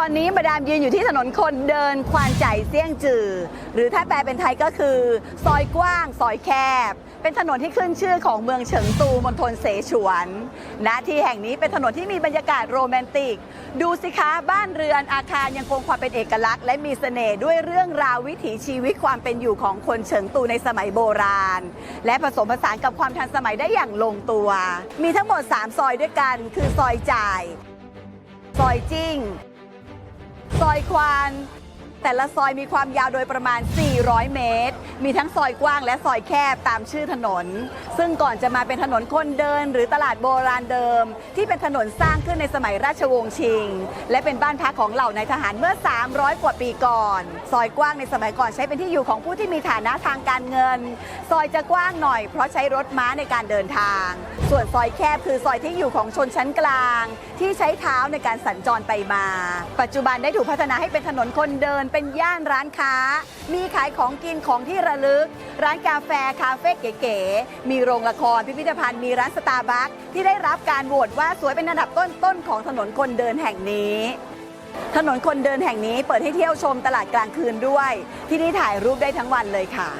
อนนี้มาดามยืนอยู่ที่ถนนคนเดินควานใจเซี่ยงจือ หรือถ้าแปลเป็นไทยก็คือ ซอยกว้าง ซอยแคบ เป็นถนนที่ขึ้นชื่อของเมืองเฉิงตูมณฑลเสฉวนณที่แห่งนี้เป็นถนนที่มีบรรยากาศโรแมนติก ดูสิคะบ้านเรือนอาคารยังคงความเป็นเอกลักษณ์และมีเสน่ห์ด้วยเรื่องราววิถีชีวิตความเป็นอยู่ของคนเฉิงตูในสมัยโบราณ และผสมผสานกับความทันสมัยได้อย่างลงตัว มีทั้งหมด 3 ซอยด้วยกัน คือซอยจ่าย ซอยจิ้ง อยควาน แต่ละซอยมีความยาวโดยประมาณ 400 เมตร มีทั้งซอยกว้างและซอยแคบตามชื่อถนน ซึ่งก่อนจะมาเป็นถนนคนเดิน หรือตลาดโบราณเดิม ที่เป็นถนนสร้างขึ้นในสมัยราชวงศ์ชิง และเป็นบ้านพักของเหล่านายทหารเมื่อ 300 กว่าปีก่อน ซอยกว้างในสมัยก่อนใช้เป็นที่อยู่ของผู้ที่มีฐานะทางการเงิน ซอยจะกว้างหน่อยเพราะใช้รถม้าในการเดินทาง ส่วนซอยแคบคือซอยที่อยู่ของชนชั้นกลาง ที่ใช้เท้าในการสัญจรไปมา ปัจจุบันได้ถูกพัฒนาให้เป็นถนนคนเดินเป็นย่านร้านค้า มีขายของกินของที่ระลึก ร้านกาแฟคาเฟ่เก๋ๆ มีโรงละครพิพิธภัณฑ์มีร้านสตาร์บัคที่ได้รับการโหวตว่าสวยเป็นอันดับต้นๆของถนนคนเดินแห่งนี้ถนนคนเดินแห่งนี้เปิดให้เที่ยวชมตลาดกลางคืนด้วย ที่นี่ถ่ายรูปได้ทั้งวันเลยค่ะ